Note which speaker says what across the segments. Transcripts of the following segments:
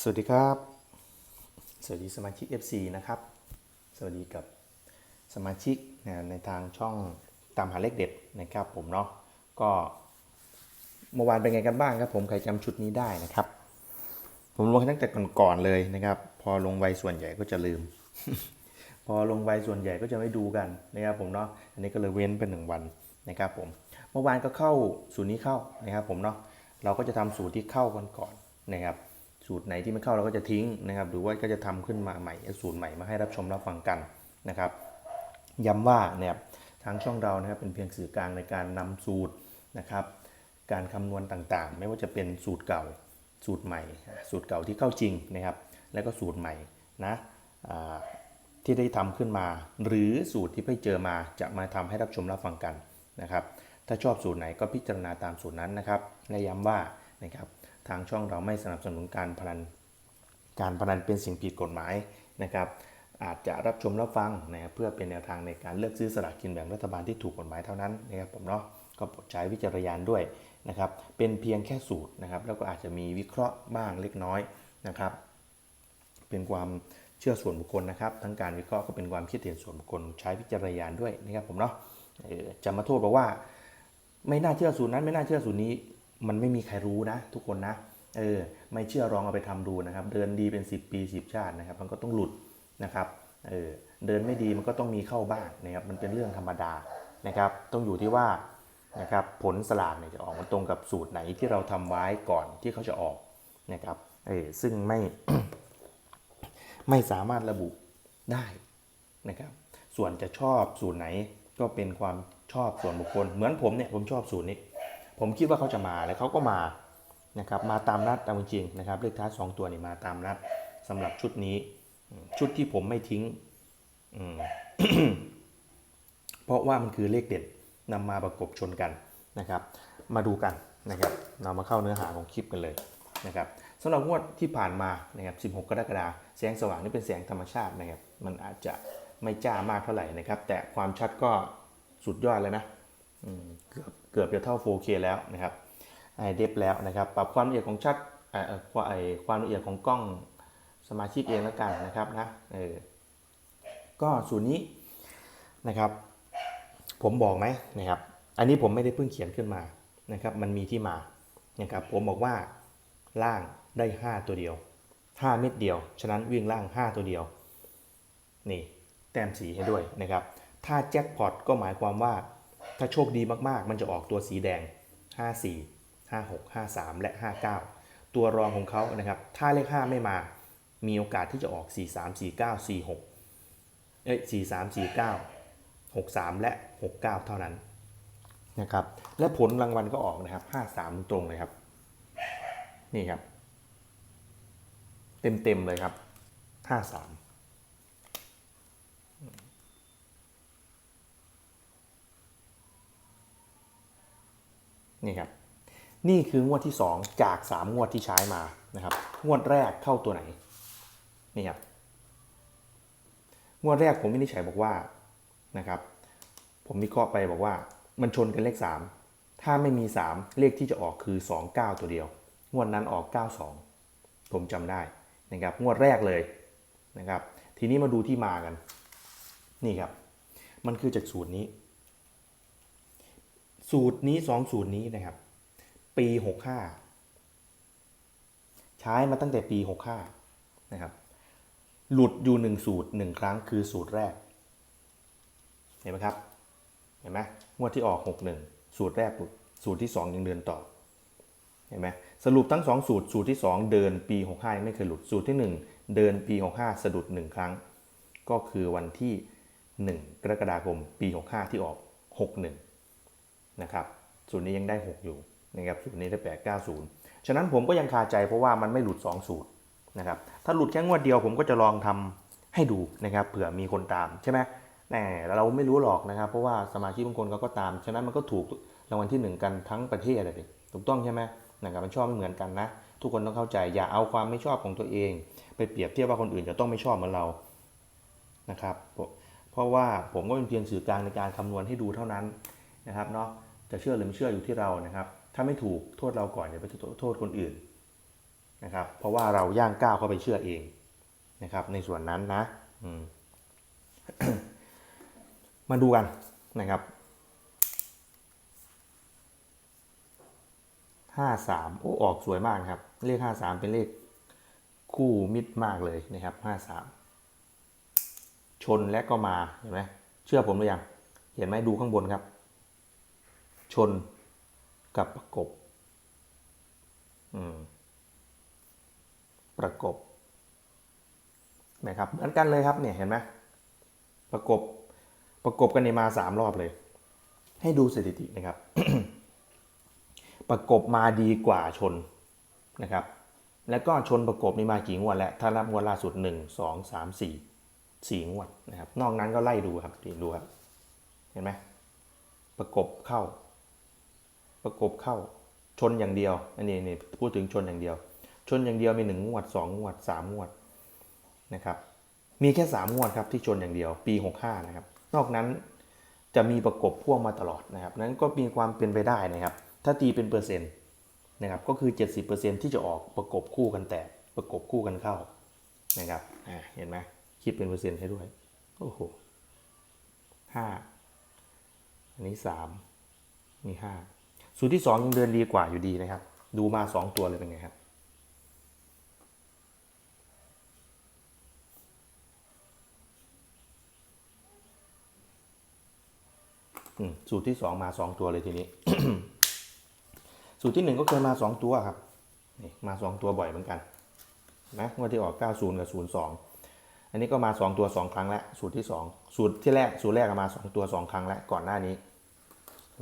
Speaker 1: สวัสดีครับ สวัสดีสมาชิก FC นะครับ สวัสดีกับสมาชิกในทางช่องตามหาเลขเด็ดนะครับผมเนาะก็เมื่อวานเป็นไงกันบ้างครับ ผมใครจำชุดนี้ได้นะครับ ผมลงตั้งแต่ก่อนๆเลยนะครับ พอลงไวส่วนใหญ่ก็จะลืม พอลงไวส่วนใหญ่ก็จะไม่ดูกันนะครับผมเนาะอันนี้ก็เลยเว้นเป็นหนึ่งวันนะครับผมเมื่อวานก็เข้าสูตรนี้เข้านะครับผมเนาะเราก็จะทำสูตรที่เข้ากันก่อนนะครับ สูตรไหนที่ไม่เข้าเราก็จะทิ้งนะครับ หรือว่าก็จะทำขึ้นมาใหม่สูตรใหม่มาให้รับชมรับฟังกันนะครับ ย้ำว่าเนี่ยทางช่องเรานะครับเป็นเพียงสื่อกลางในการนำสูตรนะครับ การคำนวณต่างๆ ไม่ว่าจะเป็นสูตรเก่าสูตรใหม่ สูตรเก่าที่เข้าจริงนะครับ แล้วก็สูตรใหม่นะที่ได้ทำขึ้นมา หรือสูตรที่ไปเจอมาจะมาทำให้รับชมรับฟังกันนะครับ ถ้าชอบสูตรไหนก็พิจารณาตามสูตรนั้นนะครับและย้ำว่านะครับ ทางช่องเราไม่สนับสนุนการพนัน การพนันเป็นสิ่งผิดกฎหมายนะครับ อาจจะรับชมรับฟังนะครับเพื่อเป็นแนวทางในการเลือกซื้อสลากกินแบ่งรัฐบาลที่ถูกกฎหมายเท่านั้นนะครับผมเนาะก็โปรดใช้วิจารณญาณด้วยนะครับ เป็นเพียงแค่สูตรนะครับ แล้วก็อาจจะมีวิเคราะห์บ้างเล็กน้อยนะครับ เป็นความเชื่อส่วนบุคคลนะครับ ทั้งการวิเคราะห์ก็เป็นความคิดเห็นส่วนบุคคลใช้วิจารณญาณด้วยนะครับผมเนาะจะมาโทษบอกว่า ไม่น่าเชื่อสูตรนั้นไม่น่าเชื่อสูตรนี้ มันไม่มีใครรู้นะทุกคนนะเออไม่เชื่อลองเอาไปทำดูนะครับ เดินดีเป็น 10 ปี 10 ชาตินะครับ มันก็ต้องหลุดนะครับเออเดินไม่ดีมันก็ต้องมีเข้าบ้างนะครับมันเป็นเรื่องธรรมดานะครับ ต้องอยู่ที่ว่านะครับผลสลากเนี่ยจะออกมาตรงกับสูตรไหนที่เราทำไว้ก่อนที่เขาจะออกนะครับเออซึ่งไม่ไม่สามารถระบุได้นะครับ ส่วนจะชอบสูตรไหนก็เป็นความชอบส่วนบุคคล เหมือนผมเนี่ยผมชอบสูตรนี้ ผมคิดว่าเขาจะมาแล้วเขาก็มานะครับมาตามนัดตามจริงนะครับเลขท้ายสองตัวนี่มาตามนัดสำหรับชุดนี้ ชุดที่ผมไม่ทิ้ง เพราะว่ามันคือเลขเด็ดนำมาประกบชนกันนะครับ มาดูกันนะครับเรามาเข้าเนื้อหาของคลิปกันเลยนะครับสำหรับงวดที่ผ่านมานะครับ16 กรกฎาคมแสงสว่างนี่เป็นแสงธรรมชาตินะครับ มันอาจจะไม่จ้ามากเท่าไหร่นะครับ แต่ความชัดก็สุดยอดเลยนะเกือบ เกือบจะเท่า 4K แล้วนะครับไอเดฟแล้วนะครับ ปรับความละเอียดของชัดเอ่อเอ่อความไอความละเอียดของกล้องสมาชิกเองแล้วกันนะครับนะเออก็สูตรนี้นะครับ ผมบอกไหมนะครับ อันนี้ผมไม่ได้เพิ่งเขียนขึ้นมานะครับ มันมีที่มานะครับ ผมบอกว่าล่างได้ 5 ตัวเดียว 5 เม็ดเดียว ฉะนั้นวิ่งล่าง 5 ตัวเดียว นี่แต้มสีให้ด้วยนะครับ ถ้าแจ็คพอตก็หมายความว่า ถ้าโชคดีมากๆ มันจะออกตัวสีแดง 54 56 53 และ 59 ตัวรองของเขานะครับ ถ้าเลข 5 ไม่มา มีโอกาสที่จะออก 43 49 46 เอ้ย 43 49 63 และ 69 เท่านั้นนะครับ และผลรางวัลก็ออกนะครับ 53 ตรงเลยครับ นี่ครับ เต็มๆเลยครับ 53 นี่ครับนี่คืองวดที่ 2 จาก 3 งวดที่ใช้มานะครับงวดแรกเข้าตัวไหนนี่ครับงวดแรกผมวินิจฉัยบอกว่านะครับ ผมวิเคราะห์ไปบอกว่ามันชนกันเลข 3 ถ้าไม่มี 3 เลขที่จะออกคือ 29 ตัวเดียว งวดนั้นออก 92 ผมจำได้นะครับ งวดแรกเลยนะครับ ทีนี้มาดูที่มากัน นี่ครับ มันคือจากสูตรนี้ สูตรนี้สองสูตรนี้นะครับ ปี65ใช้มาตั้งแต่ปี65นะครับ หลุดอยู่หนึ่งสูตรหนึ่งครั้งคือสูตรแรก เห็นไหมครับเห็นไหมงวดที่ออก61สูตรแรกหลุดสูตรที่2ยังเดินต่อเห็นไหมสรุปทั้ง 2 สูตรสูตรที่ 2 เดินปี 65ยังไม่เคยหลุดสูตรที่ 1 เดินปี 65 สะดุด 1 ครั้ง ก็คือวันที่ 1 กรกฎาคมปี 65 ที่ออก 61 นะครับสูตรนี้ยังได้ 6 อยู่นะครับสูตรนี้ได้8 90ฉะนั้นผมก็ยังคาใจเพราะว่ามันไม่หลุด 2 สูตรนะครับถ้าหลุดแค่งวดเดียวผมก็จะลองทำให้ดูนะครับเผื่อมีคนตามใช่ไหมแน่เราไม่รู้หรอกนะครับ เพราะว่าสมาชิกบางคนเขาก็ตาม ฉะนั้นมันก็ถูกรางวัลที่ 1 กันทั้งประเทศเลยถูกต้องใช่ไหมนะครับมันชอบไม่เหมือนกันนะ ทุกคนต้องเข้าใจอย่าเอาความไม่ชอบของตัวเอง ไปเปรียบเทียบว่าคนอื่นจะต้องไม่ชอบเหมือนเรานะครับเพราะว่าผมก็เป็นเพียงสื่อกลางในการคำนวณให้ดูเท่านั้น นะครับเนาะจะเชื่อหรือไม่เชื่ออยู่ที่เรานะครับ ถ้าไม่ถูกโทษเราก่อนอย่าไปโทษคนอื่นนะครับเพราะว่าเราย่างก้าวเข้าไปเชื่อเองนะครับในส่วนนั้นนะมมาดูกันนะครับห้าสามโอ้ออกสวยมากครับ เลขห้าสามเป็นเลขคู่มิตรมากเลยนะครับห้าสามชนและก็มาเห็นไหมเชื่อผมหรือยังเห็นไหมดูข้างบนครับ ชนกับประกบประกบนะครับเหมือนกันเลยครับเนี่ยเห็นไหมประกบประกบกันในมาสามรอบเลย ให้ดูสถิตินะครับ ประกบมาดีกว่าชนนะครับ แล้วก็ชนประกบนี่มากี่งวดแล้วถ้านับงวดล่าสุดหนึ่งสองสามสี่สี่งวดนะครับ นอกนั้นก็ไล่ดูครับดูครับ เห็นไหมประกบเข้า ประกบเข้าชนอย่างเดียว อันนี้นี่พูดถึงชนอย่างเดียว ชนอย่างเดียวมีหนึ่งงวดสองงวดสามงวดนะครับ มีแค่สามงวดครับที่ชนอย่างเดียว ปีหกห้านะครับ นอกนั้นจะมีประกบพ่วงมาตลอดนะครับ นั้นก็มีความเป็นไปได้นะครับ ถ้าตีเป็นเปอร์เซ็นต์นะครับ ก็คือ 70%ที่จะออกประกบคู่กันแตกประกบคู่กันเข้านะครับเห็นไหมคิดเป็นเปอร์เซ็นต์ให้ด้วย โอ้โหห้าอันนี้สามมีห้า สูตรที่สองยังเดินดีกว่าอยู่ดีนะครับ ดูมาสองตัวเลยเป็นไงครับสูตรที่สองมาสองตัวเลยทีนี้ สูตรที่หนึ่งก็เคยมาสองตัวครับมาสองตัวบ่อยเหมือนกันนะงวดที่ออก 90 กับ 02 อันนี้ก็มาสองตัวสองครั้งแล้ว สูตรที่สองสูตรที่แรก สูตรแรกก็มาสองตัวสองครั้งแล้ว ก่อนหน้านี้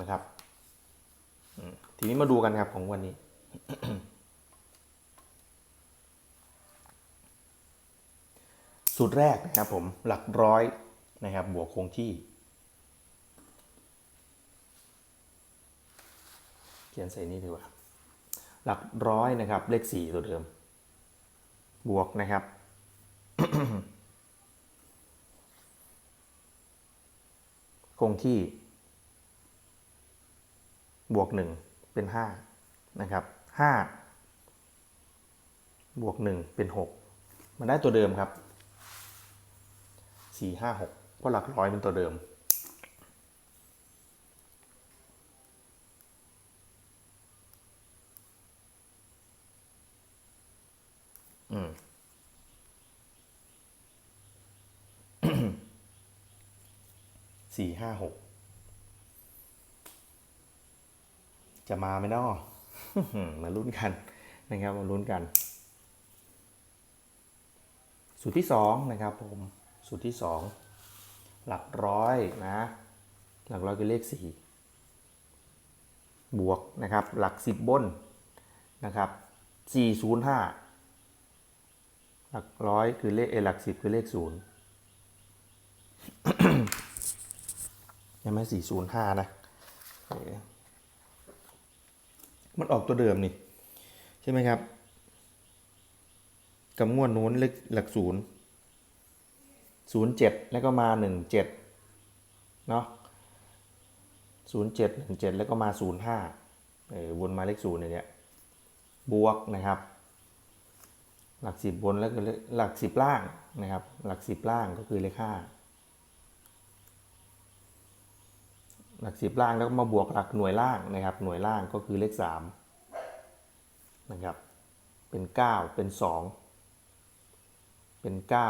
Speaker 1: นะครับ ทีนี้มาดูกันครับของวันนี้ สูตรแรกนะครับผมหลักร้อยนะครับ บวกคงที่ เขียนใส่นี่ดีกว่า หลักร้อยนะครับ เลขสี่ตัวเดิม บวกนะครับคงที่ บวกหนึ่งเป็นห้านะครับห้าบวกหนึ่งเป็นหกมันได้ตัวเดิมครับสี่ห้าหกเพราะหลักร้อยเป็นตัวเดิมสี่ห้าหก จะมาไหมเนาะมาลุ้นกันนะครับมาลุ้นกัน สูตรที่สองนะครับผมสูตรที่สองหลักร้อยนะหลักร้อยคือเลขสี่บวกนะครับหลักสิบบนนะครับสี่ศูนย์ห้าหลักร้อยคือเลขเอหลักสิบคือเลขศูนย์ยังไม่สี่ศูนย์ห้านะ มันออกตัวเดิมนี่ ใช่ไหมครับกับงวดนู้นเลขหลักศูนย์ศูนย์เจ็ดแล้วก็มาหนึ่งเจ็ดเนาะศูนย์เจ็ดหนึ่งเจ็ดแล้วก็มาศูนย์ห้าเออวนมาเลขศูนย์เนี่ยบวกนะครับ หลักสิบบนแล้วก็หลักสิบล่างนะครับ หลักสิบล่างก็คือเลขห้า หลักสิบล่างแล้วก็มาบวกหลักหน่วยล่างนะครับ หน่วยล่างก็คือเลขสามนะครับ เป็นเก้าเป็นสองเป็นเก้า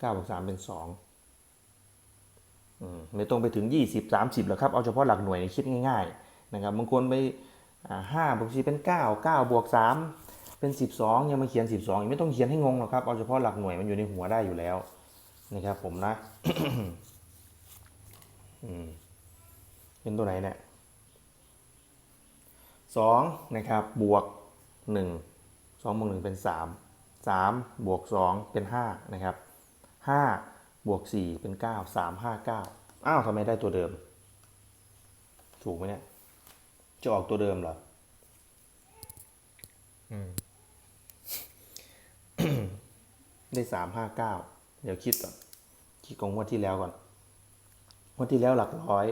Speaker 1: เก้าบวกสามเป็นสองอืมไม่ต้องไปถึงยี่สิบสามสิบหรอกครับ เอาเฉพาะหลักหน่วยนี่คิดง่ายๆนะครับบางคนไปห้าบวกสี่เป็นเก้าเก้าบวกสามเป็นสิบสองยังมาเขียนสิบสองไม่ต้องเขียนให้งงหรอกครับ เอาเฉพาะหลักหน่วยมันอยู่ในหัวได้อยู่แล้วนะครับผมนะ อืม เป็นตัวไหนเนี่ยสองนะครับบวกหนึ่งสองบวกหนึ่งเป็นสามสามบวกสองเป็นห้านะครับห้าบวกสี่เป็นเก้าสามห้าเก้าอ้าวทำไมได้ตัวเดิม ถูกไหมเนี่ยจะออกตัวเดิมเหรออืมได้สามห้าเก้าเดี๋ยวคิดก่อนคิดของงวดที่แล้วก่อนงวดที่แล้วหลักร้อย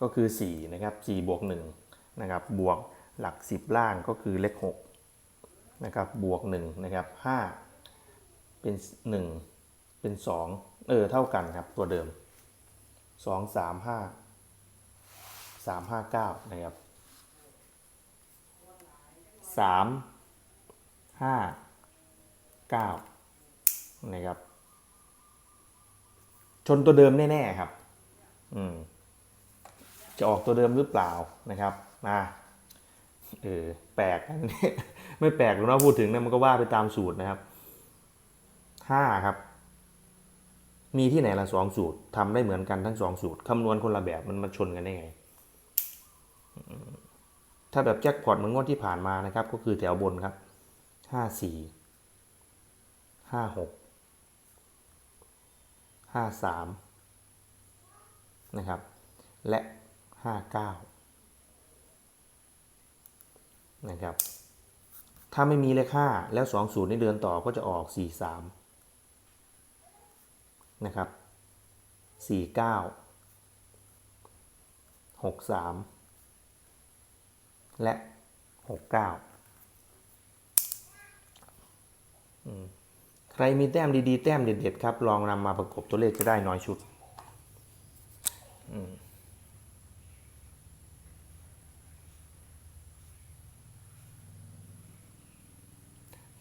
Speaker 1: ก็คือ4นะครับ4บวก1นะครับบวกหลัก 10 ล่างก็คือเลข6นะครับบวกหนึ่งนะครับห้าเป็นหนึ่งเป็นสองเออเท่ากันครับตัวเดิมสองสามห้าสามห้าเก้านะครับสามห้าเก้านะครับชนตัวเดิมแน่ ๆ ครับ อืม จะออกตัวเดิมหรือเปล่านะครับมาเออแปลกอันนี้ไม่แปลกหรอกนะพูดถึงนะมันก็ว่าไปตามสูตรนะครับห้าครับ มีที่ไหนละสองสูตรทำได้เหมือนกันทั้งสองสูตรคำนวณคนละแบบมันมาชนกันได้ไง ถ้าแบบแจ็คพอตเหมือนงวดที่ผ่านมานะครับ ก็คือแถวบนครับห้าสี่ห้าหกห้าสามนะครับ และ 59นะครับถ้าไม่มีเลข5แล้ว 2 0นี่เดินต่อก็จะออก 43นะครับ49 63 และ 69 ใครมีแต้มดีๆ แต้มเด็ดๆครับ ลองนำมาประกบตัวเลขจะได้น้อยชุด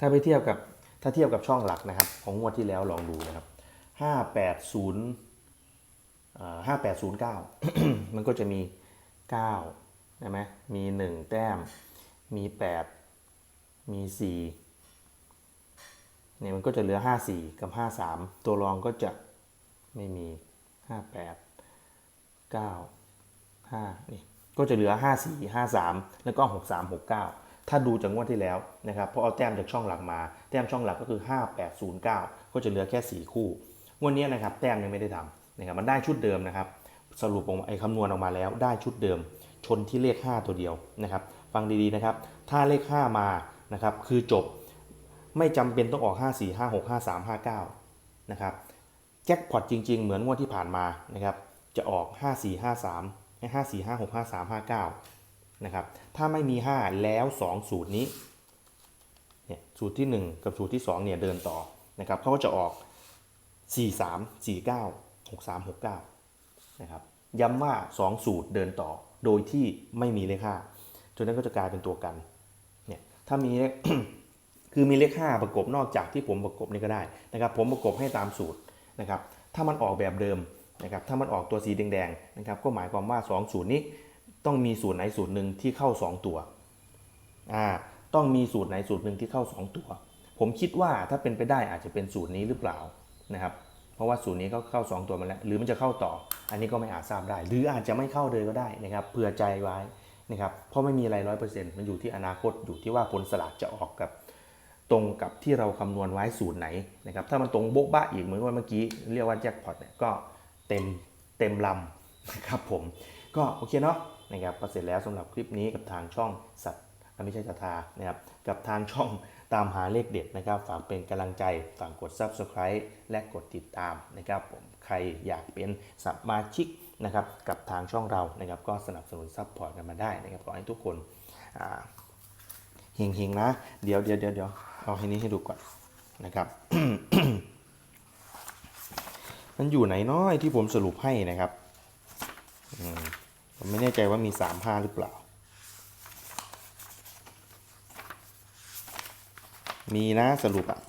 Speaker 1: ถ้าไปเทียบกับถ้าเทียบกับช่องหลักนะครับ ของงวดที่แล้วลองดูนะครับห้าแปดศูนย์ห้าแปดศูนย์เก้ามันก็จะมีเก้าใช่ไหมมีหนึ่งแต้ม มีแปดมีสี่เนี่ยมันก็จะเหลือห้าสี่กับห้าสามตัวรองก็จะไม่มีห้าแปดเก้าห้านี่ก็จะเหลือ 5 4 5 3 แล้วก็ 6 3 6 9 ถ้าดูจากงวดที่แล้วนะครับเพราะเอาแต้มจากช่องหลักมา แต้มช่องหลักก็คือ 5 8 0 9 ก็จะเหลือแค่ 4 คู่ งวดนี้นะครับแต้มยังไม่ได้ทำนะครับมันได้ชุดเดิมนะครับสรุปออกมาไอ้คำนวณออกมาแล้วได้ชุดเดิม ชนที่เลข 5 ตัวเดียวนะครับฟังดีๆนะครับถ้าเลข 5 มานะครับคือจบไม่จำเป็นต้องออก 5 4 5 6 5 3 5 9นะครับแจ็คพอตจริง ๆ เหมือนงวดที่ผ่านมานะครับจะออก 5 4 5 3 5 4 5 6 5 3 5 9 นะครับ ถ้าไม่มี 5 แล้ว 2 สูตรนี้เนี่ยสูตรที่ 1 กับสูตรที่2เนี่ยเดินต่อนะครับเขาก็จะออก 4 3 4 9 6 3 6 9นะครับย้ำว่า 2 สูตรเดินต่อ โดยที่ไม่มีเลข5จนนั้นก็จะกลายเป็นตัวกันเนี่ยถ้ามีเลขคือมีเลข5ประกบนอกจากที่ผมประกบนี่ก็ได้นะครับผมประกบให้ตามสูตรนะครับถ้ามันออกแบบเดิมนะครับถ้ามันออกตัวสีแดงๆนะครับก็หมายความว่า 2 สูตรนี้ ต้องมีสูตรไหนสูตรหนึ่งที่เข้า 2 ตัวอ่าต้องมีสูตรไหนสูตรหนึ่งที่เข้า 2 ตัว ผมคิดว่าถ้าเป็นไปได้อาจจะเป็นสูตรนี้หรือเปล่านะครับเพราะว่าสูตรนี้ก็เข้า 2 ตัวมาแล้ว หรือมันจะเข้าต่อ อันนี้ก็ไม่อาจทราบได้ หรืออาจจะไม่เข้าเลยก็ได้นะครับเผื่อใจไว้นะครับเพราะไม่มีอะไรร้อยเปอร์เซ็นต์มันอยู่ที่อนาคตอยู่ที่ว่าผลสลากจะออกกับตรงกับที่เราคำนวณไว้สูตรไหนนะครับถ้ามันตรงโบ๊ะบ้าอีกเหมือนว่าเมื่อกี้เรียกว่าแจ็คพอตเนี่ยก็เต็มเต็มลำนะครับผมก็โอเคเนาะ นะครับก็เสร็จแล้วสำหรับคลิปนี้กับทางช่องสัตว์ไม่ใช่สัทธานะครับกับทางช่องตามหาเลขเด็ดนะครับ ฝากเป็นกำลังใจฝากกด Subscribe และกดติดตามนะครับผมใครอยากเป็นสมาชิกนะครับกับทางช่องเรานะครับ ก็สนับสนุนซัพพอร์ตกันมาได้นะครับขอให้ทุกคนอ่าเฮงๆนะ เดี๋ยวเดี๋ยวเดี๋ยวเดี๋ยวเอาให้นี้ให้ดูก่อนนะครับ มันอยู่ไหนน้อยที่ผมสรุปให้นะครับ อืม ผมไม่แน่ใจว่ามีสามผ้าหรือเปล่า มีนะสรุปอะ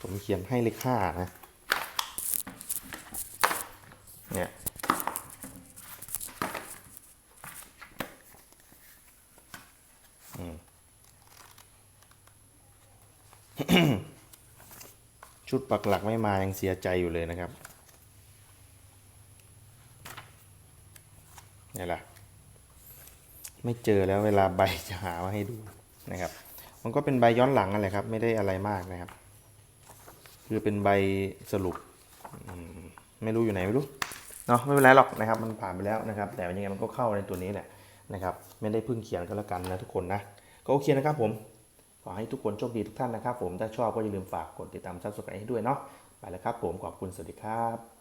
Speaker 1: ผมเขียนให้เลขห้านะ เนี่ย ชุด ปักหลักไม่มายังเสียใจอยู่เลยนะครับนี่แหละไม่เจอแล้วเวลาใบจะหามาให้ดูนะครับ มันก็เป็นใบย้อนหลังนั่นแหละครับ ไม่ได้อะไรมากนะครับ คือเป็นใบสรุป ไม่รู้อยู่ไหนไม่รู้เนาะไม่เป็นไรหรอกนะครับ มันผ่านไปแล้วนะครับ แต่ยังไงมันก็เข้าในตัวนี้แหละนะครับ ไม่ได้พิ่งเขียนก็แล้วกันนะทุกคนนะ ก็โอเคนะครับผม ขอให้ทุกคนโชคดีทุกท่านนะครับผมถ้าชอบก็อย่าลืมฝากกดติดตามซับสไครต์ให้ด้วยเนาะไปแล้วครับผมขอบคุณสวัสดีครับ